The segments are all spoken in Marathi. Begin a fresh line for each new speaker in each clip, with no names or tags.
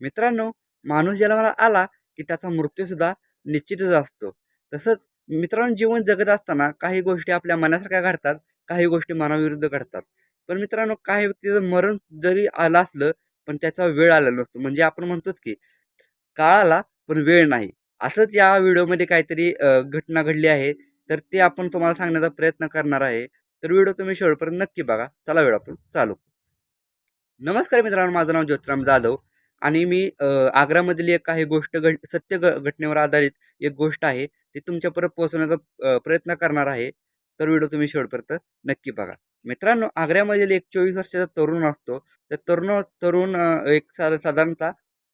मित्रांनो माणूस जन्माला आला की त्याचा मृत्यू सुद्धा निश्चितच असतो. तसंच मित्रांनो जीवन जगत असताना काही गोष्टी आपल्या मनासारख्या घडतात काही गोष्टी मनाविरुद्ध घडतात. पण मित्रांनो काही व्यक्तीचं मरण जरी आलं असलं पण त्याचा वेळ आलेला नसतो. म्हणजे आपण म्हणतोच की काळ आला पण वेळ नाही. असंच या व्हिडिओमध्ये काहीतरी घटना घडली आहे तर ते आपण तुम्हाला सांगण्याचा प्रयत्न करणार आहे. तर व्हिडिओ तुम्ही शेवटपर्यंत नक्की बघा. चला वेळ आपण चालू नमस्कार मित्रांनो माझं नाव ज्योतिराम जाधव. आणि मी आग्रामधली एक काही गोष्ट घड सत्य घ घटनेवर आधारित एक गोष्ट आहे ती तुमच्यापर्यंत पोहोचवण्याचा प्रयत्न करणार आहे तर व्हिडिओ तुम्ही शेवटपर्यंत नक्की बघा. मित्रांनो आग्र्यामधील एक चोवीस वर्षाचा तरुण असतो. त्या तरुण तरुण एक सा साधारणतः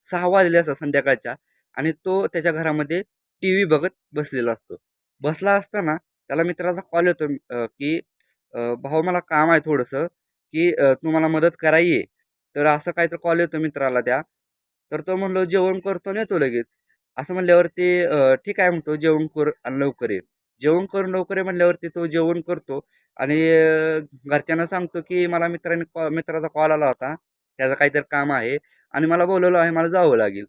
सहा वाजले असतात संध्याकाळच्या आणि तो त्याच्या घरामध्ये टी व्ही बघत बसलेला असतो. बसला असताना त्याला मित्राचा कॉल येतो की भाऊ मला काम आहे थोडंसं की तुम्हाला तू मला मदत करायची तर असं काहीतरी कॉल येतो मित्राला त्या तर तो म्हणलो जेवण करतो नेतो लगेच. असं म्हणल्यावरती ठीक आहे म्हणतो जेवण कर आणि लवकर ये. जेवण करून लवकर ये म्हणल्यावरती तो जेवण करतो आणि घरच्यांना सांगतो की मला मित्राने कॉ मित्राचा कॉल आला होता. त्याचं काहीतरी काम आहे आणि मला बोलवलं आहे मला जावं लागेल.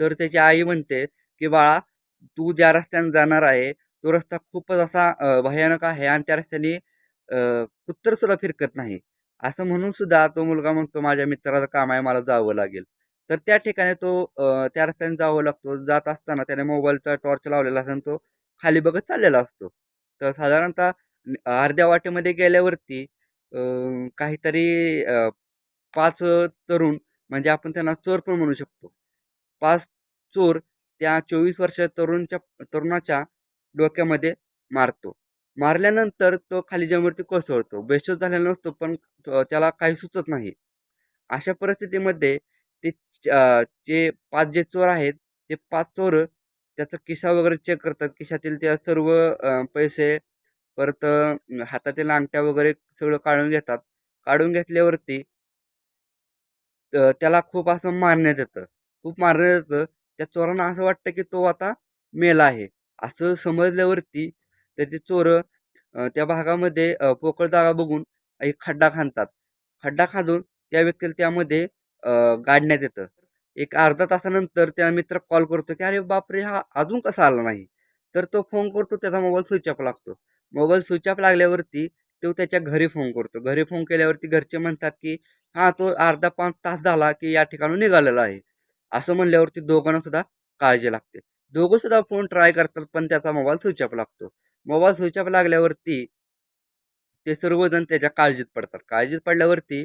तर त्याची आई म्हणते की बाळा तू ज्या रस्त्याने जाणार आहे तो रस्ता खूपच असा भयानक आहे आणि त्या रस्त्याने कुत्र सुद्धा फिरकत नाही. असं म्हणून सुद्धा तो मुलगा म्हणतो माझ्या मित्राचं काम आहे मला जावं लागेल. तर त्या ठिकाणी तो त्या रस्त्याने जावं लागतो. जात असताना त्याने मोबाईलचा टॉर्च लावलेला असताना तो खाली बघत चाललेला असतो. तर साधारणतः अर्ध्या वाटेमध्ये गेल्यावरती काहीतरी पाच तरुण म्हणजे आपण त्यांना चोर पण म्हणू शकतो. पाच चोर त्या चोवीस वर्षाच्या तरुणच्या तरुणाच्या डोक्यामध्ये मारतो. मारल्यानंतर तो खाली जमिनीवरती कोसळतो. बेशोध झालेला नसतो पण त्याला काही सुचत नाही. अशा परिस्थितीमध्ये ते जे पाच जे चोर आहेत ते पाच चोर त्याचा किसा वगैरे चेक करतात. किशातील त्या सर्व पैसे परत हातातील अंगठ्या वगैरे सगळं काढून घेतात. काढून घेतल्यावरती त्याला खूप असं मारण्यात येतं. खूप मारण्यात येतं. त्या चोरांना असं वाटतं की तो आता मेला आहे. असं समजल्यावरती त्याचे चोर त्या भागामध्ये पोकळ जागा बघून एक खड्डा खांदतात. खड्डा खांदून त्या व्यक्तीला त्यामध्ये गाडण्यात येतं. एक अर्धा तासानंतर त्या मित्र कॉल करतो की अरे बापरे हा अजून कसा आला नाही? तर तो फोन करतो त्याचा मोबाईल स्विच ऑफ लागतो. मोबाईल स्विच ऑफ लागल्यावरती तो त्याच्या घरी फोन करतो. घरी फोन केल्यावरती घरचे म्हणतात की हा तो अर्धा पाच तास झाला की या ठिकाणून निघालेला आहे. असं म्हणल्यावरती दोघांना सुद्धा काळजी लागते. दोघं सुद्धा फोन ट्राय करतात पण त्याचा मोबाईल स्विच ऑफ लागतो. मोबाईल स्विच ऑफ लागल्यावरती ते सर्वजण त्याच्या काळजीत पडतात. काळजीत पडल्यावरती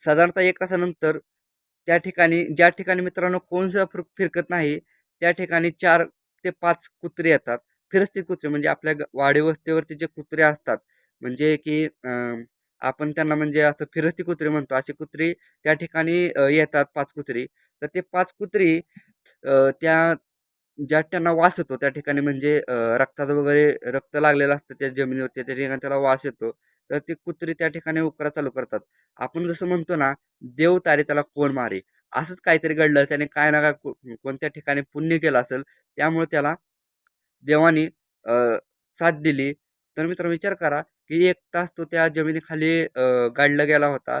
साधारणतः एक तासानंतर त्या ठिकाणी ज्या ठिकाणी मित्रांनो कोण फिर फिरकत नाही त्या ठिकाणी चार ते पाच कुत्रे येतात. फिरस्ती कुत्रे म्हणजे आपल्या ग- वाडी वस्तीवरती जे कुत्रे असतात म्हणजे की आपण त्यांना म्हणजे असं फिरस्ती कुत्रे म्हणतो. अशी कुत्री त्या ठिकाणी येतात पाच कुत्री. तर ते पाच कुत्री त्या ज्या त्यांना वास येतो त्या ठिकाणी म्हणजे अ, रक्ताचं वगैरे रक्त लागलेलं असतं त्या जमिनीवरती त्या ठिकाणी त्याला वास येतो. तर ती कुत्री त्या ठिकाणी उकरा चालू करतात. आपण जसं म्हणतो ना देव तारे त्याला कोण मारे? असंच काहीतरी घडलं त्याने काय ना काय कोणत्या ठिकाणी पुण्य केलं असेल त्यामुळे त्याला देवाने साथ दिली. तर मित्र विचार करा की एक तास तो त्या जमिनीखाली गाडला गेला होता.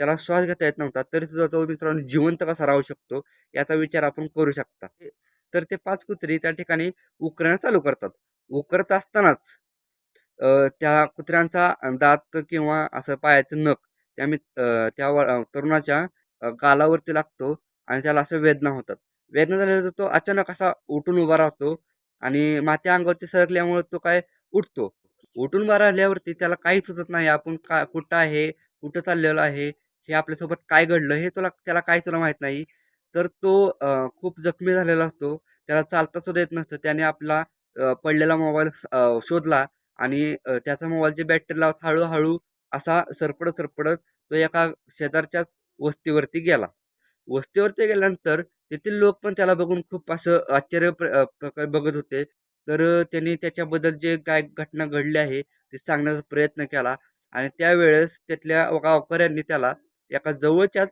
त्याला श्वास घेता येत नव्हता. तरी सुद्धा तो मित्रांनो जिवंत कसा राहू शकतो याचा विचार आपण करू शकता. तर ते पाच कुत्री त्या ठिकाणी उकरणं चालू करतात. उकरत असतानाच त्या कुत्र्यांचा दात किंवा असं पायाचं नख त्या मी त्या तरुणाच्या गालावरती लागतो आणि त्याला असं वेदना होतात. वेदना झाल्यानंतर तो अचानक असा उठून उभा राहतो आणि माती अंगावरती सरकल्यामुळे तो काय उठतो. उठून उभा राहिल्यावरती त्याला काहीच सुचत नाही आपण का कुठं आहे कुठं चाललेलो आहे हे आपल्यासोबत काय घडलं हे तुला त्याला काय तुला माहीत नाही. तर तो खूप जखमी झालेला असतो. त्याला चालता सुद्धा येत नसतं. त्याने आपला पडलेला मोबाईल शोधला आणि त्याचा मोबाईलची बॅटरी लावत हळूहळू असा सरपडत सरपडत तो एका शेजारच्या वस्तीवरती गेला. वस्तीवरती गेल्यानंतर तेथील लोक पण त्याला बघून खूप असं आश्चर्य प्र- बघत होते. तर त्यांनी त्याच्याबद्दल जे काय घटना घडली आहे ते सांगण्याचा प्रयत्न केला आणि त्यावेळेस तिथल्या गावकऱ्यांनी त्याला एका जवळच्याच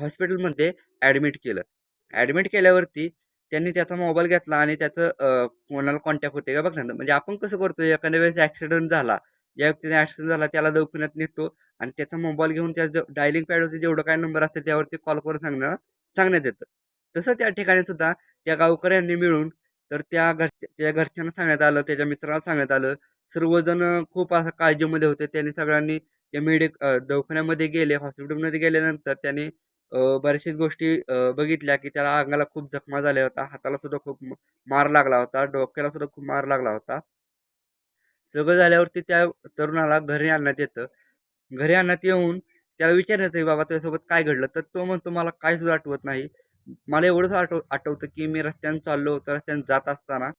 हॉस्पिटलमध्ये ॲडमिट केलं. ॲडमिट केल्यावरती त्यांनी त्याचा मोबाईल घेतला आणि त्याचं कोणाला कॉन्टॅक्ट होते का बघ म्हणजे आपण कसं करतो एखाद्या वेळेस ॲक्सिडेंट झाला ज्या व्यक्तीने ॲक्सिडेंट झाला त्याला दवाखान्यात नेतो आणि त्याचा मोबाईल घेऊन त्या डायलिंग पॅडवरती जेवढं काय नंबर असते त्यावरती कॉल करून सांगणं सांगण्यात येतं. तसं त्या ठिकाणी सुद्धा त्या गावकऱ्यांनी मिळून तर त्या घर त्या घरच्यांना सांगण्यात आलं त्याच्या मित्राला सांगण्यात आलं. सर्वजण खूप असं काळजीमध्ये होते. त्यांनी सगळ्यांनी त्या मेडिक दवाखान्यामध्ये गेले हॉस्पिटलमध्ये गेल्यानंतर त्यांनी बऱ्याचशाच गोष्टी बघितल्या की त्याला अंगाला खूप जखमा झाल्या होता हाताला सुद्धा खूप मार लागला होता डोक्याला सुद्धा खूप मार लागला होता. सगळं झाल्यावरती त्या तरुणाला घरी आणण्यात येतं. घरी आणण्यात येऊन त्याला विचारण्यात येतं बाबा त्याच्यासोबत काय घडलं? तर तो म्हणतो मला काय सुद्धा आठवत नाही. मला एवढंच आठव आठवतं की मी रस्त्यानं चाललो होतो रस्त्यानं जात असताना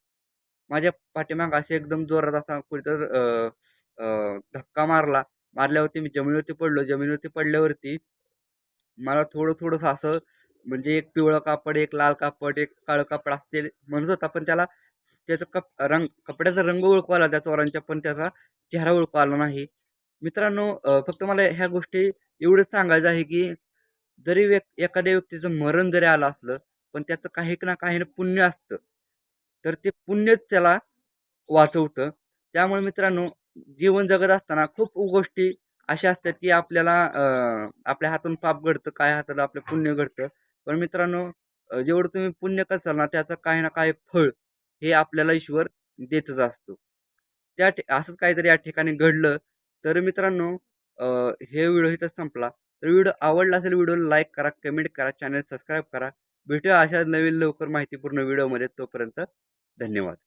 माझ्या पाठीमाग असे एकदम जोरात असताना कुठेतर अ, धक्का मारला. मारल्यावरती मी जमिनीवरती पडलो. जमिनीवरती पडल्यावरती मला थोडं थोडंसं असं म्हणजे एक पिवळं कापड एक लाल कापड एक काळं कापड असते म्हणत होता. पण त्याला त्याचा कप रंग कपड्याचा रंग ओळखू आला त्या चोरांच्या पण त्याचा चेहरा ओळखू आला नाही. मित्रांनो फक्त मला ह्या गोष्टी एवढंच सांगायचं आहे की जरी व्यक् एखाद्या व्यक्तीचं मरण जरी आलं असलं पण त्याचं काही ना काही ना पुण्य असतं. तर ते पुण्यच त्याला वाचवतं. त्यामुळे मित्रांनो जीवन जगत असताना खूप गोष्टी अशा असतात की आपल्याला आपल्या हातून पाप घडतं काय हाताला आपलं पुण्य घडतं. पण मित्रांनो जेवढं तुम्ही पुण्य करसाल ना त्याचं काही ना काही फळ हे आपल्याला ईश्वर देतच असतो. त्या असंच काहीतरी या ठिकाणी घडलं. तर मित्रांनो हे व्हिडिओ इथं संपला. तर व्हिडिओ आवडला असेल व्हिडिओला लाईक करा कमेंट करा चॅनल सबस्क्राईब करा. भेटूया अशा नवीन लवकर माहितीपूर्ण व्हिडिओमध्ये तोपर्यंत. धन्यवाद.